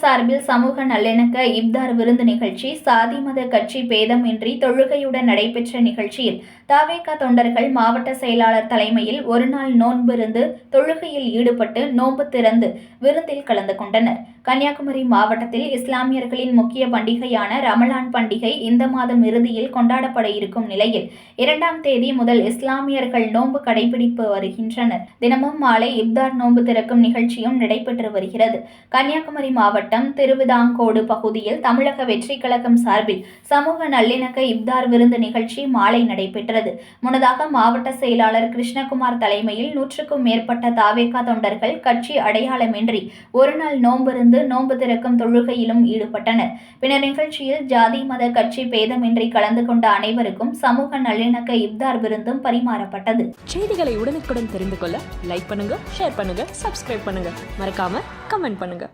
சார்பில் சமூக நல்லிணக்க இப்தார் விருந்து நிகழ்ச்சி சாதி மத கட்சி பேதமின்றி தொழுகையுடன் நடைபெற்ற நிகழ்ச்சியில் தாவேகா தொண்டர்கள் மாவட்ட செயலாளர் தலைமையில் ஒருநாள் நோன்பிருந்து தொழுகையில் ஈடுபட்டு நோன்பு திறந்து விருந்தில் கலந்து கொண்டனர். கன்னியாகுமரி மாவட்டத்தில் இஸ்லாமியர்களின் முக்கிய பண்டிகையான ரமலான் பண்டிகை இந்த மாதம் இறுதியில் கொண்டாடப்பட இருக்கும் நிலையில் இரண்டாம் தேதி முதல் இஸ்லாமியர்கள் நோன்பு கடைபிடிப்பு வருகின்றனர். தினமும் மாலை இப்தார் நோன்பு திறக்கும் நிகழ்ச்சியும் நடைபெற்று வருகிறது. கன்னியாகுமரி மாவட்டம் திருவிதாங்கோடு பகுதியில் தமிழக வெற்றி கழகம் சார்பில் சமூக நல்லிணக்க இப்தார் விருந்து நிகழ்ச்சி மாலை நடைபெற்றது. முன்னதாக மாவட்ட செயலாளர் கிருஷ்ணகுமார் தலைமையில் நூற்றுக்கும் மேற்பட்ட தாவேகா தொண்டர்கள் கட்சி அடையாளமின்றி ஒருநாள் இருந்து நோன்பு திறக்கும் தொழுகையிலும் ஈடுபட்டனர். பின்னர் நிகழ்ச்சியில் ஜாதி மத கட்சி பேதமின்றி கலந்து கொண்ட அனைவருக்கும் சமூக நல்லிணக்க இப்தார் விருந்தும் பரிமாறப்பட்டது. செய்திகளை உடனுக்குடன் தெரிந்து கொள்ள லைக் பண்ணுங்க ஷேர் பண்ணுங்க சப்ஸ்கிரைப் பண்ணுங்க. மறக்காம கமெண்ட் பண்ணுங்க.